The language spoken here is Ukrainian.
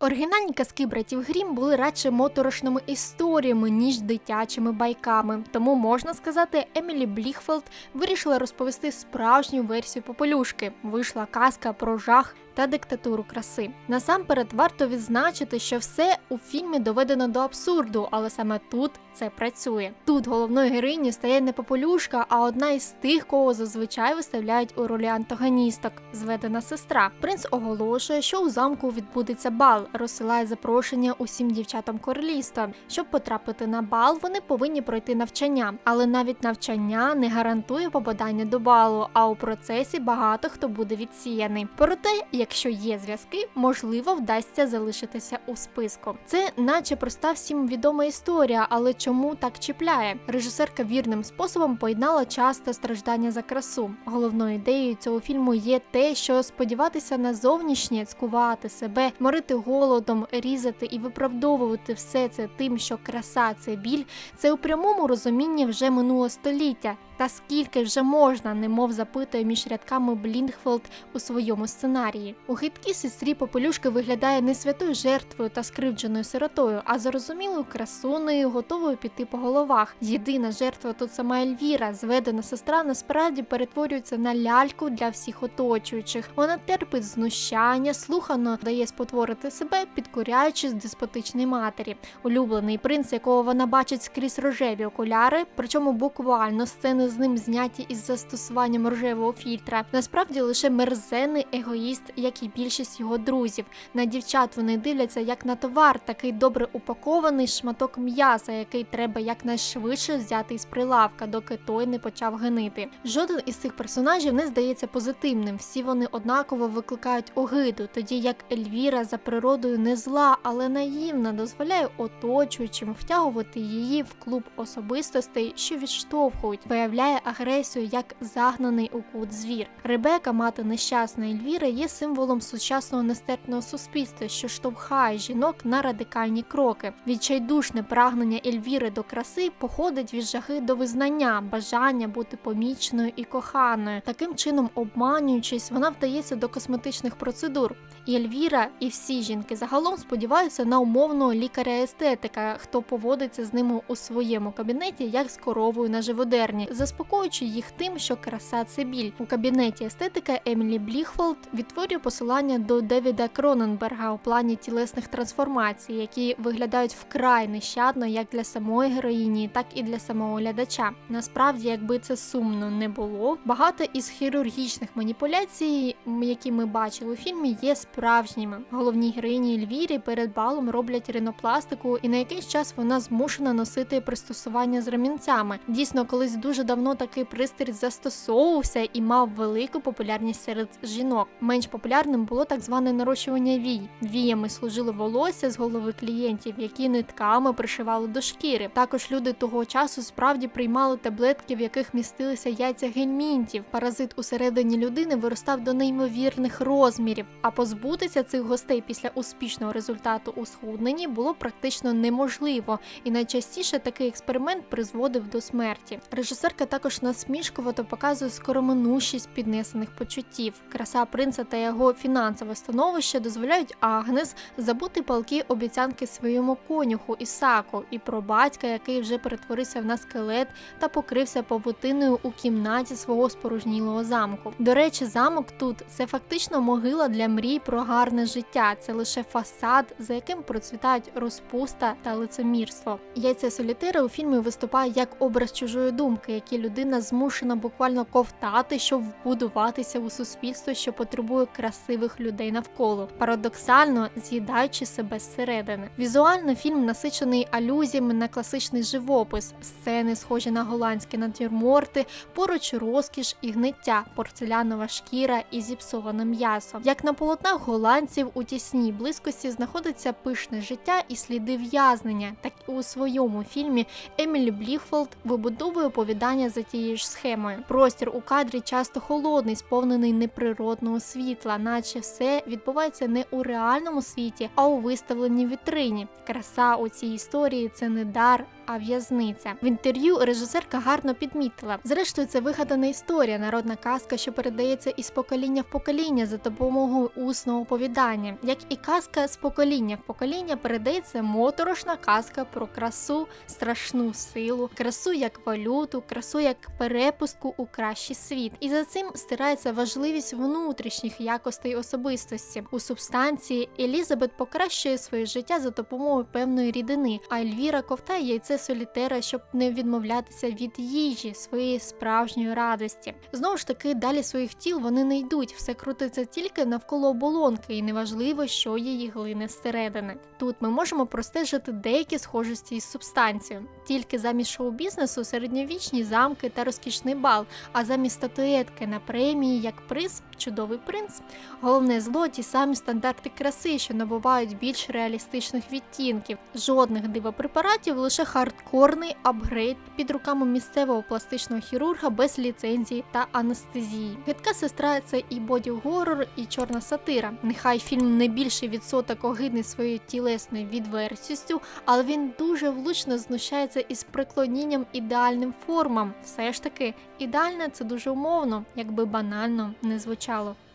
Оригінальні казки братів Грім були радше моторошними історіями, ніж дитячими байками. Тому можна сказати, Емілі Бліхфелд вирішила розповісти справжню версію попелюшки. Вийшла казка про жах та диктатуру краси. Насамперед варто відзначити, що все у фільмі доведено до абсурду, але саме тут це працює. Тут головною героїнею стає не попелюшка, а одна із тих, кого зазвичай виставляють у ролі антагоністок, зведена сестра. Принц оголошує, що у замку відбудеться бал, розсилає запрошення усім дівчатам королівства. Щоб потрапити на бал, вони повинні пройти навчання, але навіть навчання не гарантує попадання до балу, а у процесі багато хто буде відсіяний. Проте, якщо є зв'язки, можливо, вдасться залишитися у списку. Це, наче проста всім відома історія, але чому так чіпляє? Режисерка вірним способом поєднала час та страждання за красу. Головною ідеєю цього фільму є те, що сподіватися на зовнішнє, цкувати себе, морити голодом, різати і виправдовувати все це тим, що краса це біль, це у прямому розумінні вже минуло століття. Та скільки вже можна, немов запитує між рядками Блінгфелд у своєму сценарії. У гидкій сестрі Попелюшки виглядає не святою жертвою та скривдженою сиротою, а зрозумілою красунею, готовою піти по головах. Єдина жертва тут сама Ельвіра, зведена сестра, насправді перетворюється на ляльку для всіх оточуючих. Вона терпить знущання, слухано дає спотворити себе, підкоряючись деспотичній матері. Улюблений принц, якого вона бачить скрізь рожеві окуляри, причому буквально сцени з ним зняті із застосуванням рожевого фільтра. Насправді лише мерзенний егоїст, як і більшість його друзів. На дівчат вони дивляться як на товар, такий добре упакований шматок м'яса, який треба якнайшвидше взяти із прилавка, доки той не почав гнити. Жоден із цих персонажів не здається позитивним. Всі вони однаково викликають огиду, тоді як Ельвіра за природою не зла, але наївна, дозволяє оточуючим втягувати її в клуб особистостей, що відштовхують, виявляє агресію як загнаний у кут звір. Ребека, мати нещасної Ельвіри, є символом сучасного нестерпного суспільства, що штовхає жінок на радикальні кроки. Відчайдушне прагнення Ельвіри до краси походить від жаги до визнання, бажання бути поміченою і коханою. Таким чином, обманюючись, вона вдається до косметичних процедур. І Ельвіра, і всі жінки загалом сподіваються на умовного лікаря-естетика, хто поводиться з ними у своєму кабінеті, як з коровою на живодерні, заспокоюючи їх тим, що краса це біль. У кабінеті естетика Емілі Бліхфолд відтворює посилання до Девіда Кроненберга у плані тілесних трансформацій, які виглядають вкрай нещадно як для самої героїні, так і для самого глядача. Насправді, якби це сумно не було, багато із хірургічних маніпуляцій, які ми бачили у фільмі, є справжніми. Головній героїні Ельвірі перед балом роблять ринопластику, і на якийсь час вона змушена носити пристосування з ремінцями. Дійсно, колись дуже давно такий пристрій застосовувався і мав велику популярність серед жінок. Менш популярним було так зване нарощування вій. Віями служило волосся з голови клієнтів, які нитками пришивали до шкіри. Також люди того часу справді приймали таблетки, в яких містилися яйця гельмінтів. Паразит усередині людини виростав до неймовірних розмірів. А позбутися цих гостей після успішного результату у схудненні було практично неможливо, і найчастіше такий експеримент призводив до смерті. Режисерка також насмішкувато показує скороминущість піднесених почуттів. Краса принца та його фінансове становище дозволяють Агнес забути палки обіцянки своєму конюху Ісаку і про батька, який вже перетворився на скелет та покрився павутиною у кімнаті свого спорожнілого замку. До речі, замок тут це фактично могила для мрій про гарне життя. Це лише фасад, за яким процвітають розпуста та лицемірство. Яйце солітера у фільмі виступає як образ чужої думки, які людина змушена буквально ковтати, щоб вбудуватися у суспільство, що потребує красивих людей навколо, парадоксально з'їдаючи себе зсередини. Візуально фільм насичений алюзіями на класичний живопис, сцени, схожі на голландські натюрморти, поруч розкіш і гниття, порцелянова шкіра і зіпсоване м'ясо. Як на полотнах голландців у тісній близькості знаходиться пишне життя і сліди в'язнення, так і у своєму фільмі Емілі Бліхфолд вибудовує оповідання за тією ж схемою. Простір у кадрі часто холодний, сповнений неприродного світла, наче все відбувається не у реальному світі, а у виставленій вітрині. Краса у цій історії це не дар. А в'язниця. В інтерв'ю режисерка гарно підмітила. Зрештою, це вигадана історія, народна казка, що передається із покоління в покоління за допомогою усного оповідання. Як і казка з покоління в покоління передається моторошна казка про красу, страшну силу, красу як валюту, красу як перепустку у кращий світ. І за цим стирається важливість внутрішніх якостей особистості. У субстанції Елізабет покращує своє життя за допомогою певної рідини, а Ельвіра ковтає яйце солітера, щоб не відмовлятися від їжі, своєї справжньої радості. Знову ж таки, далі своїх тіл вони не йдуть, все крутиться тільки навколо оболонки, і неважливо, що її глине зсередини. Тут ми можемо простежити деякі схожості із субстанцією. Тільки замість шоу-бізнесу середньовічні замки та розкішний бал, а замість статуетки на премії як приз чудовий принц. Головне зло ті самі стандарти краси, що набувають більш реалістичних відтінків. Жодних дивопрепаратів, лише хардкорний апгрейд під руками місцевого пластичного хірурга без ліцензії та анестезії. Гидка сестра це і боді-горор, і чорна сатира. Нехай фільм не більший відсоток огидний своєю тілесною відвертістю, але він дуже влучно знущається із приклонінням ідеальним формам. Все ж таки, ідеальне це дуже умовно, якби банально не звучало. Tchau.